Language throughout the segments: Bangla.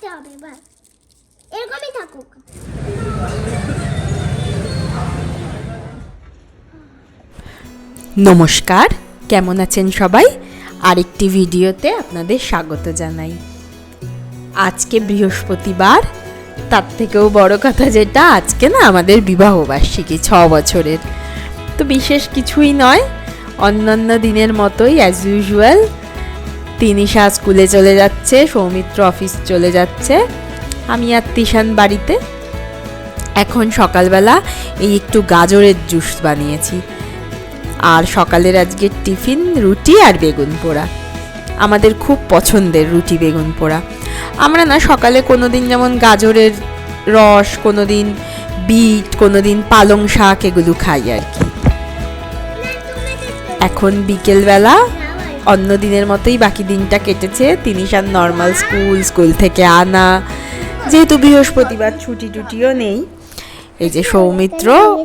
থাকতে হবে এরকমই থাকুক। নমস্কার, কেমন আছেন সবাই? আরেকটি ভিডিওতে আপনাদের স্বাগত জানাই। আজকে বৃহস্পতিবার, তার থেকেও বড় কথা যেটা, আজকে না আমাদের বিবাহ বার্ষিকী, ছ বছরের। তো বিশেষ কিছুই নয়, অন্যান্য দিনের মতোই অ্যাজ ইউজুয়াল তিনিশা স্কুলে চলে যাচ্ছে, সৌমিত্র অফিস চলে যাচ্ছে, আমি আর তিশান বাড়িতে। এখন সকালবেলা এই একটু গাজরের জুস বানিয়েছি। আর সকালের আজকে টিফিন রুটি আর বেগুন পোড়া। আমাদের খুব পছন্দের রুটি বেগুন পোড়া। আমরা না সকালে কোনো দিন যেমন গাজরের রস কোনো দিন বিট কোনো দিন পালং শাক এগুলো খাই আর কি। এখন বিকেলবেলা অন্য দিনের মতোই বাকি দিনটা কেটেছে। তিনিশান নর্মাল স্কুল স্কুল থেকে আনা। যেহেতু বৃহস্পতিবার ছুটি টুটিও নেই। এই যে সৌমিত্র,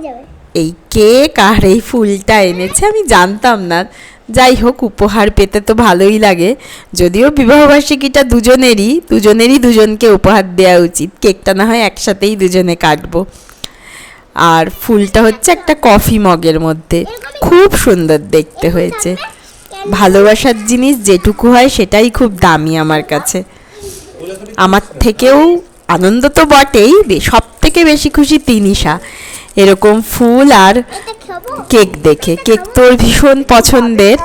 এই কেক আর এই ফুলটা এনেছে, আমি জানতাম না। যাই হোক, উপহার পেতে তো ভালোই লাগে। যদিও বিবাহবার্ষিকীটা দুজনেরই দুজনেরই দুজনকে উপহার দেওয়া উচিত। কেকটা না হয় একসাথেই দুজনে কাটবো। আর ফুলটা হচ্ছে একটা কফি মগের মধ্যে। খুব সুন্দর দেখতে হয়েছে। ভালোবাসার জিনিস যেটুকু হয় সেটাই খুব দামি আমার কাছে। আমার থেকেও আনন্দ তো বটেই সব থেকে বেশি খুশি তিনিশা। এরকম ফুল আর কেক দেখে। কেক তোর ভীষণ পছন্দের।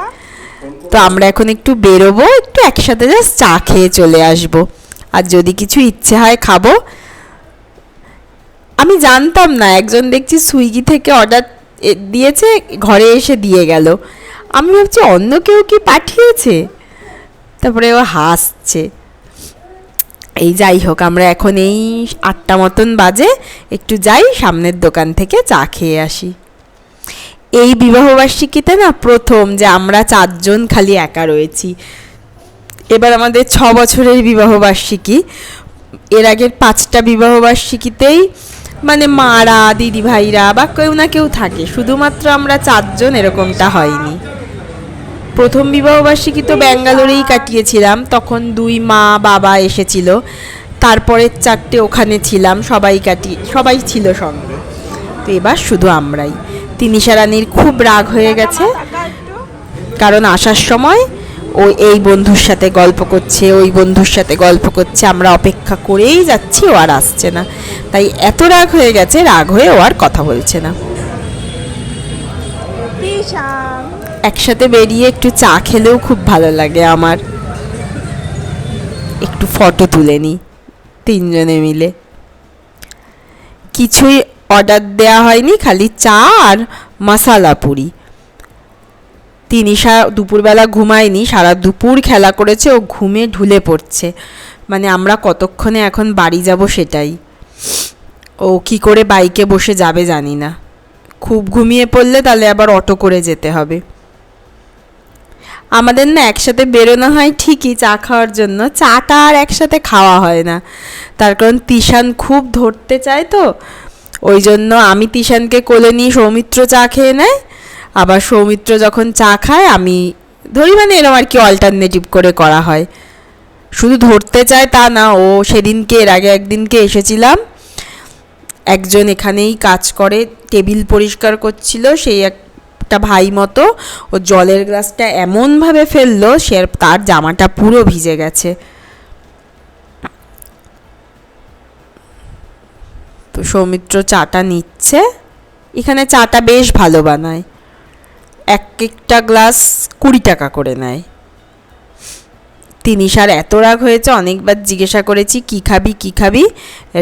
তো আমরা এখন একটু বেরোবো, একটু একসাথে জাস্ট চা খেয়ে চলে আসব। আর যদি কিছু ইচ্ছে হয় খাব। আমি জানতাম না, একজন দেখছি সুইগি থেকে অর্ডার দিয়েছে, ঘরে এসে দিয়ে গেল। আমি ভাবছি অন্য কেউ কি পাঠিয়েছে? তারপরে ও হাসছে। এই যাই হোক, আমরা এখন এই আটটা মতন বাজে। একটু যাই, সামনের দোকান থেকে চা খেয়ে আসি। এই বিবাহবার্ষিকীতে না প্রথম যে আমরা চারজন খালি একা রয়েছি। এবার আমাদের ছ বছরের বিবাহবার্ষিকী এর আগের পাঁচটা বিবাহবার্ষিকীতেই মানে মারা দিদি ভাইরা বা কেউ না কেউ থাকে। শুধুমাত্র আমরা চারজন এরকমটা হয়নি। প্রথম বিবাহবার্ষিকী তো ব্যাঙ্গালোরেই কাটিয়েছিলাম, তখন দুই মা বাবা এসেছিল তারপরের চারটে ওখানে ছিলাম, সবাই কাটি, সবাই ছিল সঙ্গে। তো এবার শুধু আমরাই। তিনিশা রানীর খুব রাগ হয়ে গেছে, কারণ আসার সময় ও এই বন্ধুর সাথে গল্প করছে, ওই বন্ধুর সাথে গল্প করছে, আমরা অপেক্ষা করেই যাচ্ছি, ও আর আসছে না। তাই এত রাগ হয়ে গেছে, রাগ হয়ে ও আর কথা বলছে না। একসাথে বেরিয়ে একটু চা খেলেও খুব ভালো লাগে আমার। একটু ফটো তুলে নিই, তিনজনে মিলে। কিছুই অর্ডার দেওয়া হয়নি, খালি চা আর মশালা পুরি। তিনিশা দুপুরবেলা ঘুমায়নি, সারা দুপুর খেলা করেছে, ও ঘুমে ঢুলে পড়ছে। মানে আমরা কতক্ষণে এখন বাড়ি যাব সেটাই। ও কি করে বাইকে বসে যাবে জানি না। খুব ঘুমিয়ে পড়লে তাহলে আবার অটো করে যেতে হবে। আমাদের না একসাথে বেরোনো হয় ঠিকই চা খাওয়ার জন্য। চাটা আর একসাথে খাওয়া হয় না। তার কারণ তিশান খুব ধরতে চায় তো। ওই জন্য আমি তিশানকে কোলে নিয়ে সৌমিত্র চা খেয়ে নেয়। আবার সৌমিত্র যখন চা খায়, আমি ধরি মানে এরকম আর কি অল্টারনেটিভ করে করা হয়। শুধু ধরতে চায় তা না, ও সেদিনকে, এর আগে একদিনকে এসেছিলাম। একজন এখানেই কাজ করে, টেবিল পরিষ্কার করছিল, সেই একটা ভাই মতো, ও জলের গ্লাসটা এমনভাবে ফেলল সে তার জামাটা পুরো ভিজে গেছে। তো সৌমিত্র চাটা নিচ্ছে। এখানে চাটা বেশ ভালো বানায়। এক একটা গ্লাস কুড়ি টাকা করে নেয়। তিনিশার এত রাগ হয়েছে, অনেকবার জিজ্ঞাসা করেছি, কি খাবি কি খাবি?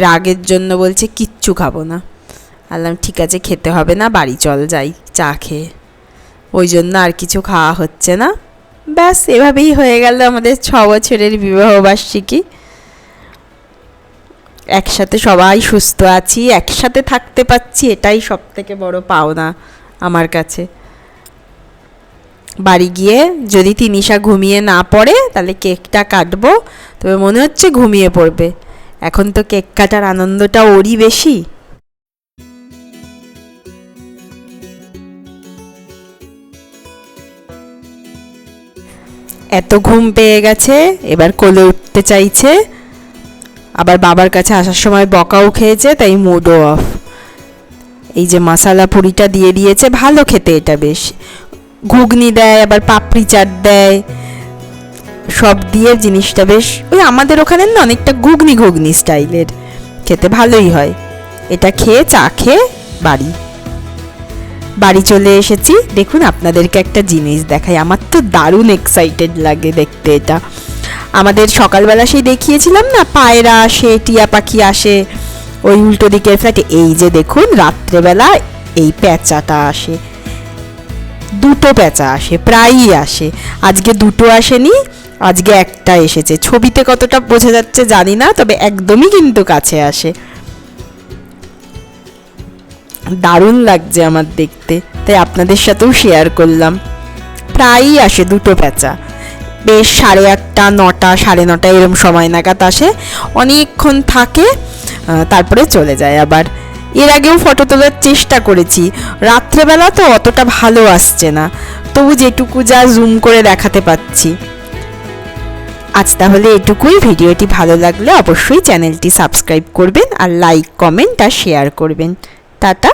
রাগের জন্য বলছে, কিচ্ছু খাব না। আল্লাম ঠিক আছে, খেতে হবে না, বাড়ি চল, যাই। চা খেয়ে। ওই জন্য আর কিছু খাওয়া হচ্ছে না। ব্যাস, এভাবেই হয়ে গেল আমাদের ছ বছরের বিবাহবার্ষিকী একসাথে সবাই সুস্থ আছি, একসাথে থাকতে পাচ্ছি এটাই সব থেকে বড় পাওনা আমার কাছে। বাড়ি গিয়ে যদি তিনিশা ঘুমিয়ে না পড়ে, তাহলে কেকটা কাটবো। তবে মনে হচ্ছে ঘুমিয়ে পড়বে। এখন তো কেক কাটার আনন্দটা ওরই বেশি। এত ঘুম পেয়ে গেছে, এবার কোলে উঠতে চাইছে। আবার বাবার কাছে আসার সময় বকাও খেয়েছে, তাই মুডও অফ এই যে মশালা পুরিটা দিয়ে দিয়েছে, ভালো খেতে এটা বেশ। ঘুগনি দেয়, আবার পাপড়ি চাট দেয়। সব দিয়ে জিনিসটা বেশ, ওই আমাদের ওখানে না অনেকটা ঘুগনি ঘুগনি স্টাইলের খেতে ভালোই হয়। এটা খেয়ে চা খেয়ে বাড়ি। বাড়ি চলে এসেছি। দেখুন, আপনাদেরকে একটা জিনিস দেখাই। আমার তো দারুণ এক্সাইটেড লাগে দেখতে এটা। আমাদের সকালবেলা সেই দেখিয়েছিলাম না, পায়রা আসে, টিয়া পাখি আসে, ওই উল্টো দিকের ফ্ল্যাটে এই যে দেখুন, রাত্রেবেলা এই প্যাঁচাটা আসে। দুটো প্যাঁচা আসে, প্রায়ই আসে। আজকে দুটো আসেনি, আজকে একটা এসেছে। ছবিতে কতটা বোঝা যাচ্ছে জানি না, তবে একদমই কিন্তু কাছে আসে। দারুণ লাগছে আমার দেখতে। তাই আপনাদের সাথেও শেয়ার করলাম। প্রায়ই আসে দুটো প্যাঁচা বেশ সাড়ে আটটা, নটা, সাড়ে নটা এরম সময় নাগাদ আসে। অনেকক্ষণ থাকে তারপরে চলে যায় আবার। এর আগেও ফটো তোলার চেষ্টা করেছি। রাত্রেবেলা তো অতটা ভালো আসছে না। তবু যেটুকু যা জুম করে দেখাতে পাচ্ছি। আজ তাহলে এটুকুই। ভিডিওটি ভালো লাগলে অবশ্যই চ্যানেলটি সাবস্ক্রাইব করবেন আর লাইক কমেন্ট আর শেয়ার করবেন। টাটা।